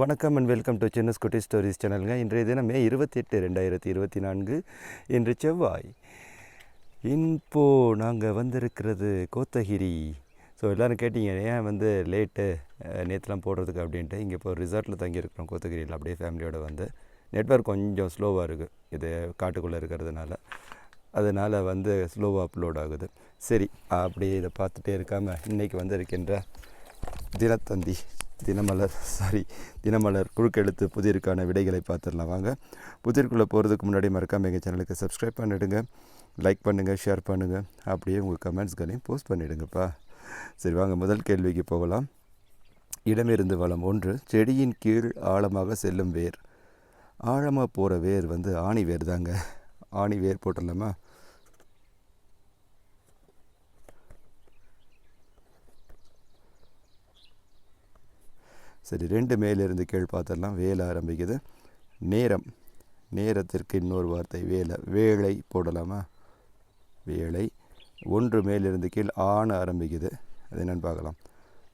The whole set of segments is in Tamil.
வணக்கம் அண்ட் வெல்கம் டு சின்ன குட்டி ஸ்டோரிஸ் சேனலுங்க இன்றைய தினம் மே இருபத்தி எட்டு ரெண்டாயிரத்தி இருபத்தி நான்கு இன்று செவ்வாய். இப்போ நாங்கள் வந்திருக்கிறது கோத்தகிரி. ஸோ எல்லோரும் கேட்டீங்க ஏன் வந்து லேட்டு நேற்றுலாம் போடுறதுக்கு? அப்படின்ட்டு. இங்கே இப்போ ரிசார்ட்டில் தங்கியிருக்கிறோம் கோத்தகிரியில். அப்படியே ஃபேமிலியோடு வந்து. நெட்ஒர்க் கொஞ்சம் ஸ்லோவாக இருக்குது இது காட்டுக்குள்ளே இருக்கிறதுனால. அதனால் வந்து ஸ்லோவாக அப்லோட் ஆகுது. சரி அப்படியே இதை பார்த்துட்டே இருக்காமல் இன்றைக்கி வந்திருக்கின்ற தினத்தந்தி. தினமலர் சாரி தினமலர் குறுக்கெழுத்து புதிருக்கான விடைகளை பார்த்துடலாம். வாங்க புதிருக்குள்ளே போகிறதுக்கு முன்னாடி மறக்காமல் எங்கள் சேனலுக்கு சப்ஸ்கிரைப் பண்ணிவிடுங்க லைக் பண்ணுங்கள் ஷேர் பண்ணுங்கள் அப்படியே உங்கள் கமெண்ட்ஸ்களையும் போஸ்ட் பண்ணிவிடுங்கப்பா சரி வாங்க முதல் கேள்விக்கு போகலாம். இடமிருந்து வளம் ஒன்று செடியின் கீழ் ஆழமாக செல்லும் வேர். ஆழமாக போகிற வேர் வந்து ஆணி வேர் தாங்க ஆணி வேர் போட்டுடலாமா? சரி ரெண்டு மேலிருந்து கீழ் பார்த்துடலாம் வேலை ஆரம்பிக்குது. நேரம். நேரத்திற்கு இன்னொரு வார்த்தை வேலை. வேலை போடலாமா? வேலை. ஒன்று மேலிருந்து கீழ் ஆண ஆரம்பிக்குது. அது என்னென்னு பார்க்கலாம்.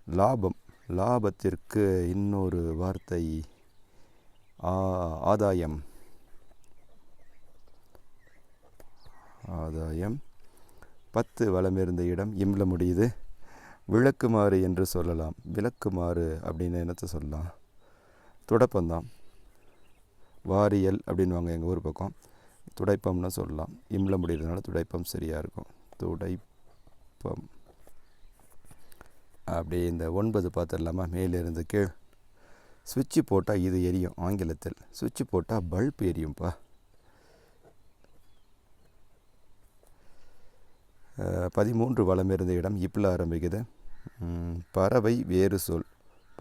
லாபம். லாபத்திற்கு இன்னொரு வார்த்தை ஆ- ஆதாயம். ஆதாயம். பத்து வளமிருந்த இருந்த இடம் இம்ல முடியுது. விளக்குமாறு என்று சொல்லலாம். விளக்குமாறு அப்படின்னு என்னத்தை சொல்லலாம்? துடைப்பந்தான் வாரியல் அப்படின்வாங்க எங்கள் ஊர் பக்கம். துடைப்பம்னு சொல்லலாம். இம்ல முடிகிறதுனால துடைப்பம் சரியாக இருக்கும். துடைப்பம். அப்படியே இந்த ஒன்பது பார்த்துடலாமா மேலிருந்து கீழ். சுவிட்சு போட்டால் இது எரியும் ஆங்கிலத்தில். சுவிட்சு போட்டால் பல்ப் எரியும்ப்பா பதிமூன்று வளம் இருந்த இடம் இப்பில் ஆரம்பிக்குது. பறவை வேறு சொல்.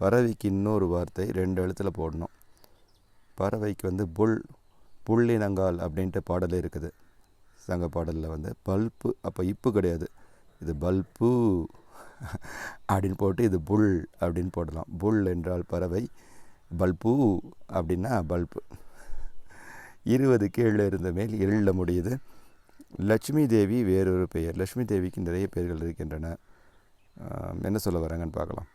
பறவைக்கு இன்னொரு வார்த்தை ரெண்டு எழுத்தில் போடணும். பறவைக்கு வந்து புல் புள்ளினங்கால் அப்படின்ட்டு பாடலே இருக்குது. சங்க பாடலில் வந்து பல்ப்பு அப்போ இப்பு கிடையாது. இது பல்பு அப்படின்னு போட்டு இது புல் அப்படின்னு போடலாம். புல் என்றால் பறவை பல்பு அப்படின்னா பல்பு. இருபது கீழே இருந்த மேல் எழில் முடியுது. லட்சுமி தேவி வேறொரு பெயர். லட்சுமி தேவிக்கு நிறைய பெயர்கள் இருக்கின்றன. என்ன சொல்ல வராங்கன்னு பார்க்கலாம்.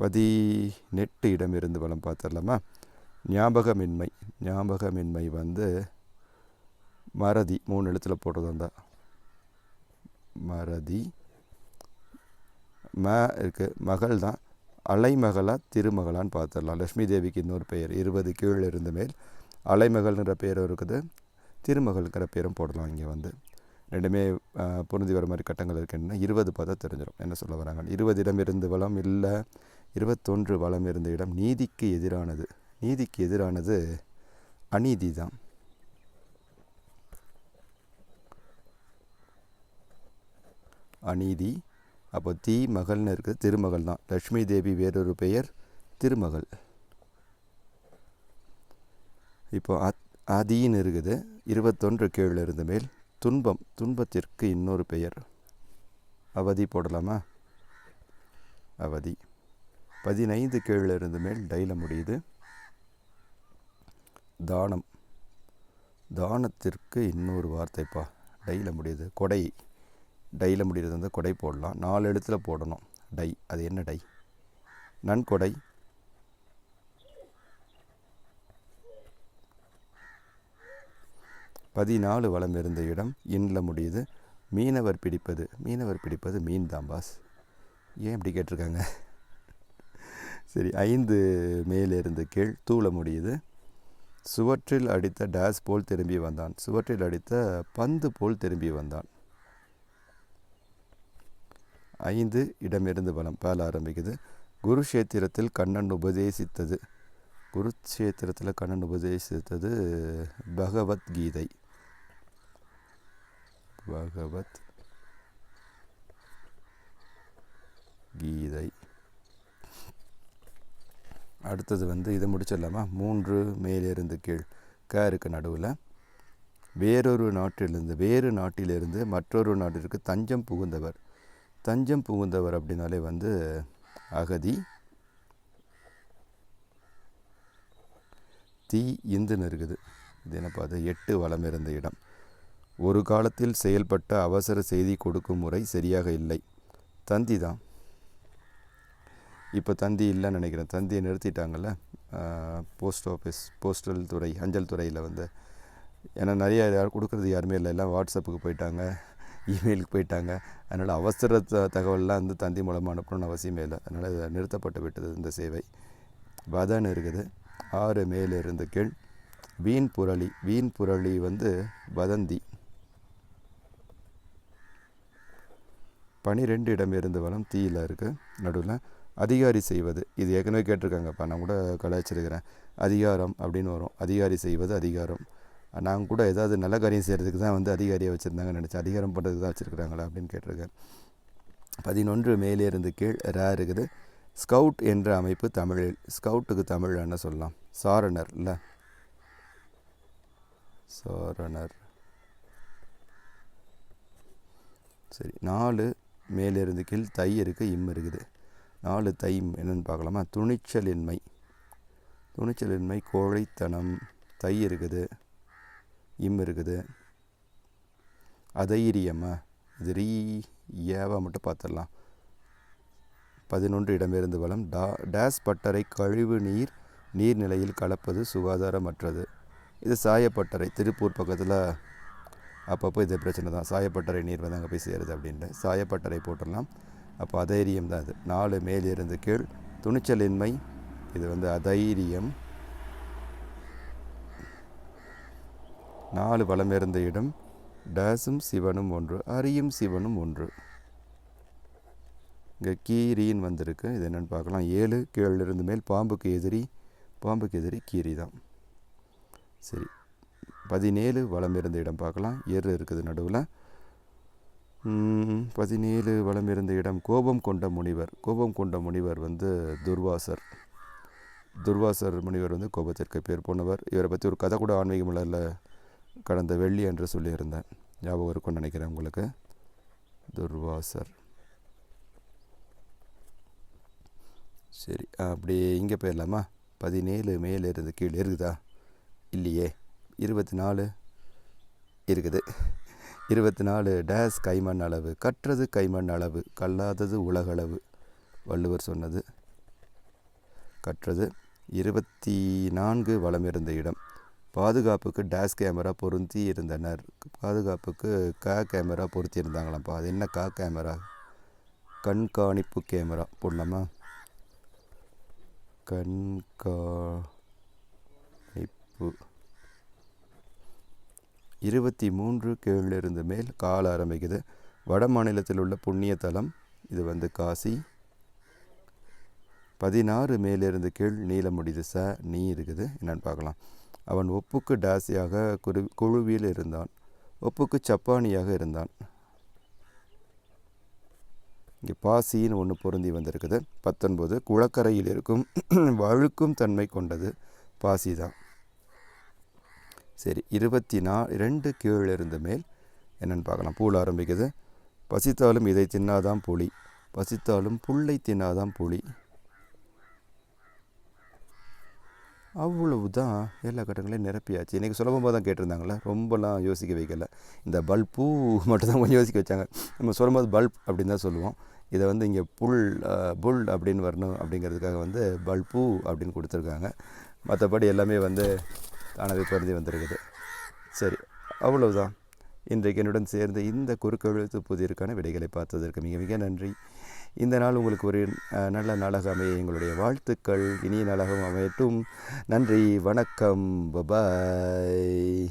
பதினெட்டு நெட்டு இடமிருந்து வளம் பார்த்துடலாமா? ஞாபகமின்மை ஞாபகமின்மை வந்து மறதி மூணு எழுத்தில் போட்டது வந்தா மறதி ம இருக்கு மகள் தான். அலைமகளா திருமகளான்னு பார்த்துடலாம். லட்சுமி தேவிக்கு இன்னொரு பெயர் இருபது கீழ் இருந்த மேல். அலைமகள்ங்கிற பேரும் இருக்குது திருமகள்ங்கிற பேரும் போடலாம் இங்கே வந்து. ரெண்டுமே ஆஹ், பொருந்தி வர மாதிரி கட்டங்கள் இருக்குன்னா இருபது பார்த்தா தெரிஞ்சிடும் என்ன சொல்ல வராங்க? இருபது இடம் இருந்து வளம் இல்லை இருபத்தொன்று வளம் இருந்த இடம் நீதிக்கு எதிரானது. நீதிக்கு எதிரானது அநீதி தான். அநீதி. அப்போ தீ மகள்னு இருக்குது திருமகள் தான். லக்ஷ்மி தேவி வேறொரு பெயர் திருமகள். இப்போ அத் அதின்னு இருக்குது. இருபத்தொன்று கீழ் இருந்த மேல் துன்பம் துன்பத்திற்கு இன்னொரு பெயர். அவதி போடலாமா? அவதி. பதினைந்து கீழ் மேல் டைல முடியுது. தானம். தானத்திற்கு இன்னொரு வார்த்தைப்பா. டைல முடியுது. கொடை. டைல முடிகிறது வந்து கொடை போடலாம். நாலு எழுத்தில் போடணும். டை. அது என்ன டை? நன்கொடை. பதினாலு வளம் இருந்த இடம் இன்ல முடியுது. மீனவர் பிடிப்பது மீனவர் பிடிப்பது மீன் தான் பாஸ். ஏன் இப்படி கேட்டிருக்காங்க? சரி ஐந்து மேலிருந்து கீழ் தூள முடியுது. சுவற்றில் அடித்த டேஸ் போல் திரும்பி வந்தான். சுவற்றில் அடித்த பந்து போல் திரும்பி வந்தான். ஐந்து இடமிருந்து பலம் பேல ஆரம்பிக்குது. குருஷேத்திரத்தில் கண்ணன் உபதேசித்தது. குருஷேத்திரத்தில் கண்ணன் உபதேசித்தது பகவத்கீதை. பகவத் கீதை. அடுத்தது வந்து இதை முடிச்சிடலாமா? மூன்று மேலிருந்து கீழ். க இருக்க நடுவில். வேறொரு நாட்டிலிருந்து வேறு நாட்டிலிருந்து மற்றொரு நாட்டிற்கு தஞ்சம் புகுந்தவர். தஞ்சம் புகுந்தவர் அப்படின்னாலே வந்து அகதி தீ இந்துன்னு இருக்குது. இது என்னப்பா அது எட்டு வளம் இருந்த இடம். ஒரு காலத்தில் செயல்பட்ட அவசர செய்தி கொடுக்கும் முறை சரியாக இல்லை. தந்தி தான். இப்போ தந்தி இல்லைன்னு நினைக்கிறேன். தந்தியை நிறுத்திட்டாங்கள்ல போஸ்ட் ஆஃபீஸ் போஸ்டல் துறை அஞ்சல் துறையில் வந்து. ஏன்னா நிறைய யார் கொடுக்குறது யாருமே இல்லை. எல்லாம் வாட்ஸ்அப்புக்கு போயிட்டாங்க இமெயிலுக்கு போயிட்டாங்க. அதனால் அவசர த தகவல்லாம் வந்து தந்தி மூலமாக அனுப்பணும்னு அவசியமே இல்லை. அதனால் இது நிறுத்தப்பட்டு விட்டது இந்த சேவை. வதன் இருக்குது. ஆறு மேலிருந்து கீழ் வீண் புரளி வீண் புரளி வந்து வதந்தி. பனிரெண்டு இடம் இருந்து வளம் தீயில் இருக்குது நடுவில் அதிகாரி செய்வது. இது ஏற்கனவே கேட்டிருக்காங்கப்பா நான் கூட கலாய்ச்சிருக்கிறேன். அதிகாரம் அப்படின்னு வரும். அதிகாரி செய்வது அதிகாரம். நான் கூட ஏதாவது நல்ல காரியம் செய்கிறதுக்கு தான் வந்து அதிகாரியை வச்சுருந்தாங்கன்னு நினச்சேன். அதிகாரம் பண்ணுறதுக்கு தான் வச்சுருக்குறாங்களா அப்படின்னு கேட்டிருக்கேன். பதினொன்று மேலே இருந்து கீழ் ரா இருக்குது. ஸ்கவுட் என்ற அமைப்பு தமிழில் ஸ்கவுட்டுக்கு தமிழ் என்ன சொல்லலாம்? சாரணர் இல்லை? சாரணர். சரி நாலு மேலிருந்து கீழ் தை இருக்குது இம் இருக்குது. நாலு தை என்னென்னு பார்க்கலாமா? துணிச்சலின்மை. துணிச்சலின்மை கோழைத்தனம். தை இருக்குது இம் இருக்குது. அதைரியமா இது ரீ ஏவா மட்டும் பார்த்துடலாம். பதினொன்று இடமிருந்து வளம். டா டேஸ் பட்டறை கழிவு நீர் நீர்நிலையில் கலப்பது சுகாதாரமற்றது. இது சாயப்பட்டறை திருப்பூர் பக்கத்தில் அப்பப்போ இது பிரச்சனை தான். சாயப்பட்டறை நீர் வந்து அங்கே போய் சேருது அப்படின்ட்டு சாயப்பட்டறை போட்டுடலாம். அப்போ அதைரியம் தான் அது நாலு மேலிருந்து கீழ் துணிச்சலின்மை இது வந்து அதைரியம். நாலு வளம் இருந்த இடம் டேஸும் சிவனும் ஒன்று அரியும் சிவனும் ஒன்று. இங்கே கீரின்னு வந்திருக்கு. இது என்னென்னு பார்க்கலாம். ஏழு கீழிருந்து மேல் பாம்புக்கு எதிரி பாம்புக்கு எதிரி கீரி தான். சரி. பதினேழு வளம் இருந்த இடம் பார்க்கலாம். ஏறு இருக்குது நடுவில். பதினேழு வளம் இருந்த இடம் கோபம் கொண்ட முனிவர். கோபம் கொண்ட முனிவர் வந்து துர்வாசர். துர்வாசர் முனிவர் வந்து கோபத்திற்கு பேர் போனவர். இவரை பற்றி ஒரு கதை கூட ஆன்மீக மலரில் கடந்த வெள்ளி என்று சொல்லியிருந்தேன். ஞாபகம் இருக்கும்னு நினைக்கிறேன் உங்களுக்கு. துர்வாசர். சரி அப்படியே இங்கே போயிடலாமா? பதினேழு மேலே இருந்து கீழே இருக்குதா இல்லையே. இருபத்தி நாலு இருக்குது. இருபத்தி நாலு டேஸ் கைமண் அளவு கற்றது கைமண் அளவு கல்லாதது உலகளவு வள்ளுவர் சொன்னது. கற்றது இருபத்தி நான்கு வளம் இருந்த இடம். பாதுகாப்புக்கு டேஸ் கேமரா பொருந்தி இருந்தனர். பாதுகாப்புக்கு கா கேமரா பொருத்தி இருந்தாங்களாம்ப்பா அது என்ன கா கேமரா? கண்காணிப்பு கேமரா போடலாமா? கண்காணிப்பு இருபத்தி மூன்று கீழிருந்து மேல் கால ஆரம்பிக்குது. வட மாநிலத்தில் உள்ள புண்ணிய தலம் இது வந்து காசி. பதினாறு மேலிருந்து கீழ் நீல முடிது ச நீ இருக்குது. என்னென்னு பார்க்கலாம். அவன் ஒப்புக்கு டாசியாக குரு குழுவில் இருந்தான். ஒப்புக்கு சப்பானியாக இருந்தான். இங்கே பாசின்னு ஒன்று பொருந்தி வந்திருக்குது. பத்தொன்பது குளக்கரையில் இருக்கும் வழுக்கும் தன்மை கொண்டது பாசி தான் சரி இருபத்தி நா ரெண்டு கீழ் இருந்து மேல். என்னென்னு பார்க்கலாம். பூல் ஆரம்பிக்குது. பசித்தாலும் இதை தின்னாதான் புளி பசித்தாலும் புல்லை தின்னாதான் புளி அவ்வளவு தான் எல்லா கட்டங்களையும் நிரப்பியாச்சு. இன்றைக்கி சுலபமாக தான் கேட்டிருந்தாங்களே ரொம்பலாம் யோசிக்க வைக்கல. இந்த பல்பூ மட்டும்தான் கொஞ்சம் யோசிக்க வச்சாங்க. நம்ம சொல்லும்போது பல்ப் அப்படின்னு தான் சொல்லுவோம். இதை வந்து இங்கே புல் புல் அப்படின்னு வரணும் அப்படிங்கிறதுக்காக வந்து பல்பூ அப்படின்னு கொடுத்துருக்காங்க. மற்றபடி எல்லாமே வந்து தானாகவே குறைஞ்சி வந்திருக்குது. சரி அவ்வளவுதான். இன்றைக்கு என்னுடன் சேர்ந்து இந்த குறுக்கெழுத்து புதிருக்கான விடைகளை பார்த்ததற்கு மிக மிக நன்றி. இந்த நாள் உங்களுக்கு ஒரு நல்ல நாளாக அமைய எங்களுடைய வாழ்த்துக்கள். இனிய நாளாகவும் அமையட்டும். நன்றி வணக்கம். பபாய்